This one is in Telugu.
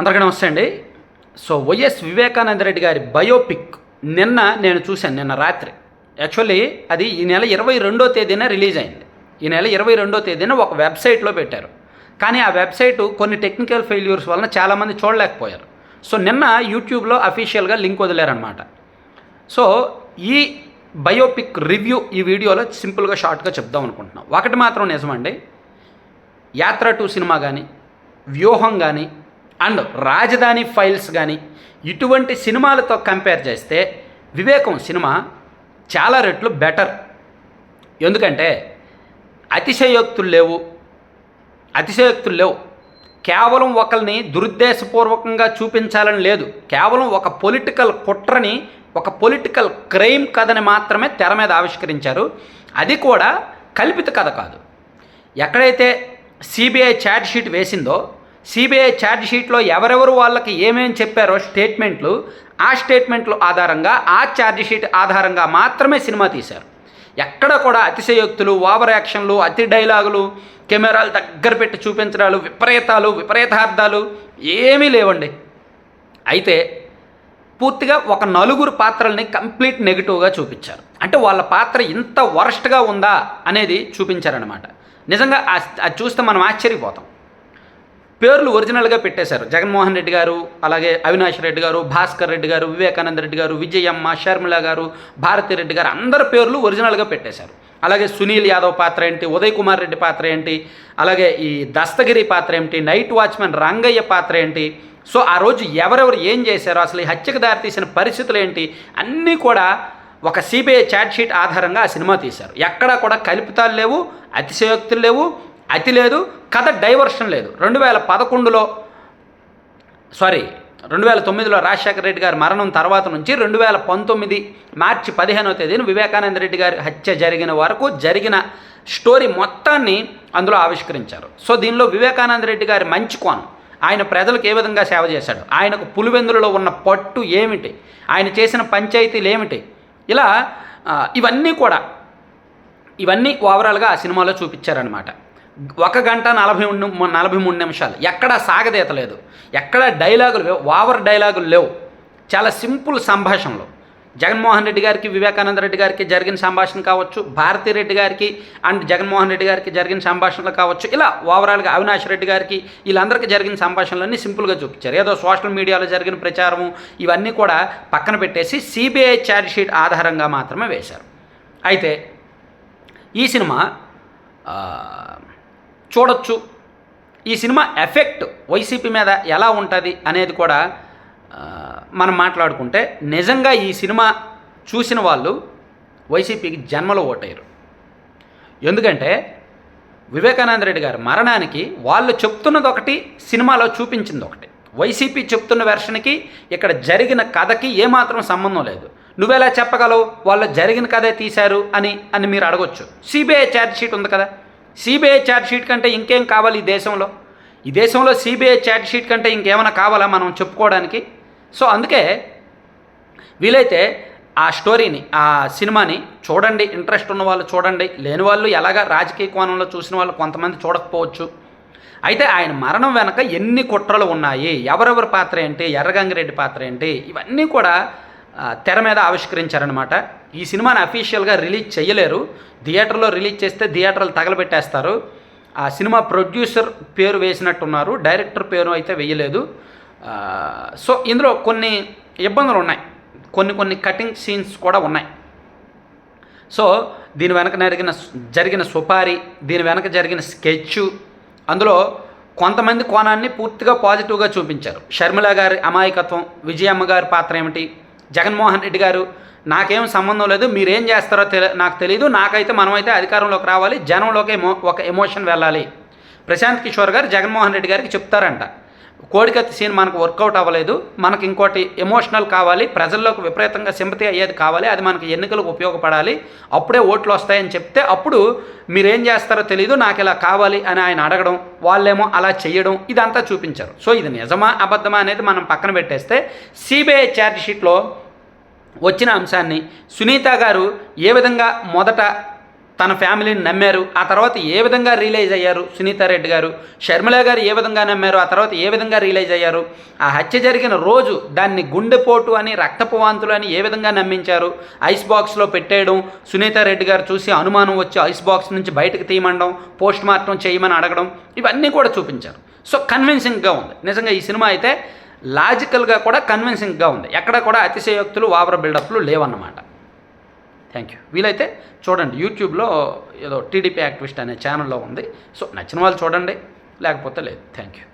అందరికీ నమస్తే అండి. సో వైఎస్ వివేకానంద రెడ్డి గారి బయోపిక్ నిన్న నేను చూశాను నిన్న రాత్రి. యాక్చువల్లీ అది ఈ నెల ఇరవై రెండో తేదీన రిలీజ్ అయింది. ఈ నెల ఇరవై రెండో తేదీన ఒక వెబ్సైట్లో పెట్టారు. కానీ ఆ వెబ్సైట్ కొన్ని టెక్నికల్ ఫెయిల్యూర్స్ వలన చాలామంది చూడలేకపోయారు. సో నిన్న యూట్యూబ్లో అఫీషియల్గా లింక్ వదిలేరనమాట సో ఈ బయోపిక్ రివ్యూ ఈ వీడియోలో సింపుల్గా షార్ట్గా చెప్దాం అనుకుంటున్నాం. ఒకటి మాత్రం నిజమండి. యాత్ర టూ సినిమా కానీ వ్యూహం కానీ అండ్ రాజధాని ఫైల్స్ కానీ ఇటువంటి సినిమాలతో కంపేర్ చేస్తే వివేకం సినిమా చాలా రెట్లు బెటర్. ఎందుకంటే అతిశయోక్తులు లేవు. అతిశయోక్తులు లేవు. కేవలం ఒకరిని దురుద్దేశపూర్వకంగా చూపించాలని లేదు. కేవలం ఒక పొలిటికల్ కుట్రని ఒక పొలిటికల్ క్రైమ్ కథని మాత్రమే తెర మీద ఆవిష్కరించారు. అది కూడా కల్పిత కథ కాదు. ఎక్కడైతే సిబిఐ ఛార్జ్ షీట్ వేసిందో సిబిఐ ఛార్జ్షీట్లో ఎవరెవరు వాళ్ళకి ఏమేమి చెప్పారో స్టేట్మెంట్లు ఆ స్టేట్మెంట్ల ఆధారంగా ఆ ఛార్జ్షీట్ ఆధారంగా మాత్రమే సినిమా తీశారు. ఎక్కడ కూడా అతిశయోక్తులు ఓవర్ యాక్షన్లు అతి డైలాగులు కెమెరాలు దగ్గర పెట్టి చూపించడాలు విపరీతాలు విపరీతార్థాలు ఏమీ లేవండి. అయితే పూర్తిగా ఒక నలుగురు పాత్రల్ని కంప్లీట్ నెగిటివ్గా చూపించారు. అంటే వాళ్ళ పాత్ర ఇంత వరస్ట్గా ఉందా అనేది చూపించారనమాట నిజంగా అది చూస్తే మనం ఆశ్చర్యపోతాం. పేర్లు ఒరిజినల్గా పెట్టేశారు. జగన్మోహన్ రెడ్డి గారు అలాగే అవినాష్ రెడ్డి గారు భాస్కర్ రెడ్డి గారు వివేకానంద రెడ్డి గారు విజయమ్మ షర్మిల గారు భారతి రెడ్డి గారు అందరి పేర్లు ఒరిజినల్గా పెట్టేశారు. అలాగే సునీల్ యాదవ్ పాత్ర ఏంటి ఉదయ్ కుమార్ రెడ్డి పాత్ర ఏంటి అలాగే ఈ దస్తగిరి పాత్ర ఏంటి నైట్ వాచ్మెన్ రంగయ్య పాత్ర ఏంటి. సో ఆ రోజు ఎవరెవరు ఏం చేశారో అసలు ఈ హత్యకు దారితీసిన పరిస్థితులు ఏంటి అన్నీ కూడా ఒక సిబిఐ ఛార్జ్ షీట్ ఆధారంగా ఆ సినిమా తీశారు. ఎక్కడా కూడా కల్పితాలు లేవు అతిశయోక్తులు లేవు అతి లేదు కథ డైవర్షన్ లేదు. రెండు వేల పదకొండులో సారీ రెండు వేల తొమ్మిదిలో రాజశేఖర రెడ్డి గారి మరణం తర్వాత నుంచి రెండు వేల పంతొమ్మిది మార్చి పదిహేనవ తేదీన వివేకానంద రెడ్డి గారి హత్య జరిగిన వరకు జరిగిన స్టోరీ మొత్తాన్ని అందులో ఆవిష్కరించారు. సో దీనిలో వివేకానంద రెడ్డి గారి మంచి కోణం. ఆయన ప్రజలకు ఏ విధంగా సేవ చేశాడు? ఆయనకు పులివెందులలో ఉన్న పట్టు ఏమిటి? ఆయన చేసిన పంచాయతీలు ఏమిటి? ఇలా ఇవన్నీ కూడా ఇవన్నీ ఓవరాల్గా ఆ సినిమాలో చూపించారనమాట ఒక గంట నలభై నలభై మూడు నిమిషాలు. ఎక్కడ సాగదీత లేదు. ఎక్కడ డైలాగులు లేవు ఓవర్ డైలాగులు లేవు. చాలా సింపుల్ సంభాషణలు. జగన్మోహన్ రెడ్డి గారికి వివేకానంద రెడ్డి గారికి జరిగిన సంభాషణ కావచ్చు భారతీ రెడ్డి గారికి అండ్ జగన్మోహన్ రెడ్డి గారికి జరిగిన సంభాషణలు కావచ్చు ఇలా ఓవరాల్గా అవినాష్ రెడ్డి గారికి వీళ్ళందరికీ జరిగిన సంభాషణలన్నీ సింపుల్గా చూపించారు. ఏదో సోషల్ మీడియాలో జరిగిన ప్రచారము ఇవన్నీ కూడా పక్కన పెట్టేసి సిబిఐ ఛార్జ్షీట్ ఆధారంగా మాత్రమే వేశారు. అయితే ఈ సినిమా చూడొచ్చు. ఈ సినిమా ఎఫెక్ట్ వైసీపీ మీద ఎలా ఉంటుంది అనేది కూడా మనం మాట్లాడుకుంటే నిజంగా ఈ సినిమా చూసిన వాళ్ళు వైసీపీకి జన్మలో ఓటయ్యారు. ఎందుకంటే వివేకానంద రెడ్డి గారి మరణానికి వాళ్ళు చెప్తున్నది ఒకటి సినిమాలో చూపించింది ఒకటి. వైసీపీ చెప్తున్న వెర్షన్కి ఇక్కడ జరిగిన కథకి ఏమాత్రం సంబంధం లేదు. నువ్వెలా చెప్పగలవు? వాళ్ళు జరిగిన కథే తీశారు అని అని మీరు అడగొచ్చు. సిబిఐ ఛార్జ్ షీట్ ఉంది కదా. సిబిఐ ఛార్జ్షీట్ కంటే ఇంకేం కావాలి ఈ దేశంలో? ఈ దేశంలో సిబిఐ ఛార్జ్షీట్ కంటే ఇంకేమైనా కావాలా మనం చెప్పుకోవడానికి? సో అందుకే వీలైతే ఆ స్టోరీని ఆ సినిమాని చూడండి ఇంట్రెస్ట్ ఉన్న వాళ్ళు చూడండి. లేని వాళ్ళు ఎలాగ రాజకీయ కోణంలో చూసిన వాళ్ళు కొంతమంది చూడకపోవచ్చు. అయితే ఆయన మరణం వెనక ఎన్ని కుట్రలు ఉన్నాయి? ఎవరెవరి పాత్ర ఏంటి? ఎర్రగంగిరెడ్డి పాత్ర ఏంటి? ఇవన్నీ కూడా తెర మీద ఆవిష్కరించారనమాట ఈ సినిమాని అఫీషియల్గా రిలీజ్ చేయలేరు థియేటర్లో రిలీజ్ చేస్తే థియేటర్లు తగలబెట్టేస్తారు. ఆ సినిమా ప్రొడ్యూసర్ పేరు వేసినట్టున్నారు. డైరెక్టర్ పేరు అయితే వేయలేదు. సో ఇందులో కొన్ని ఇబ్బందులు ఉన్నాయి. కొన్ని కొన్ని కటింగ్ సీన్స్ కూడా ఉన్నాయి. సో దీని వెనక జరిగిన జరిగిన సుపారీ దీని వెనక జరిగిన స్కెచ్ అందులో కొంతమంది కోణాన్ని పూర్తిగా పాజిటివ్గా చూపించారు. షర్మిల గారి అమాయకత్వం విజయమ్మ గారి పాత్ర ఏమిటి జగన్మోహన్ రెడ్డి గారు నాకేం సంబంధం లేదు మీరేం చేస్తారో తెలి నాకు తెలియదు నాకైతే మనమైతే అధికారంలోకి రావాలి జనంలోకి ఎమో ఒక ఎమోషన్ వెళ్ళాలి. ప్రశాంత్ కిషోర్ గారు జగన్మోహన్ రెడ్డి గారికి చెప్తారంట. కోడికత్తి సీన్ మనకు వర్కౌట్ అవ్వలేదు. మనకి ఇంకోటి ఎమోషనల్ కావాలి ప్రజల్లోకి విపరీతంగా సింపతి అయ్యేది కావాలి అది మనకి ఎన్నికలకు ఉపయోగపడాలి. అప్పుడే ఓట్లు వస్తాయని చెప్తే అప్పుడు మీరేం చేస్తారో తెలియదు నాకు ఇలా కావాలి అని ఆయన అడగడం వాళ్ళేమో అలా చేయడం ఇదంతా చూపించారు. సో ఇది నిజమా అబద్ధమా అనేది మనం పక్కన పెట్టేస్తే సిబిఐ ఛార్జ్ షీట్లో వచ్చిన అంశాన్ని సునీత గారు ఏ విధంగా మొదట తన ఫ్యామిలీని నమ్మారు. ఆ తర్వాత ఏ విధంగా రియలైజ్ అయ్యారు? సునీతారెడ్డి గారు. షర్మిల గారు ఏ విధంగా నమ్మారు? ఆ తర్వాత ఏ విధంగా రియలైజ్ అయ్యారు? ఆ హత్య జరిగిన రోజు దాన్ని గుండెపోటు అని రక్తపు వాంతులు అని ఏ విధంగా నమ్మించారు? ఐస్ బాక్స్లో పెట్టేయడం సునీతారెడ్డి గారు చూసి అనుమానం వచ్చి ఐస్ బాక్స్ నుంచి బయటకు తీయమండం పోస్ట్ మార్టం చేయమని అడగడం ఇవన్నీ కూడా చూపించారు. సో కన్విన్సింగ్గా ఉంది. నిజంగా ఈ సినిమా అయితే లాజికల్గా కూడా కన్విన్సింగ్గా ఉంది. ఎక్కడ కూడా అతిశయోక్తులు వావర బిల్డప్లు లేవన్నమాట. థ్యాంక్ యూ వీలైతే చూడండి యూట్యూబ్లో ఏదో టీడీపీ యాక్టివిస్ట్ అనే ఛానల్లో ఉంది. సో నచ్చిన వాళ్ళు చూడండి లేకపోతే లేదు. Thank you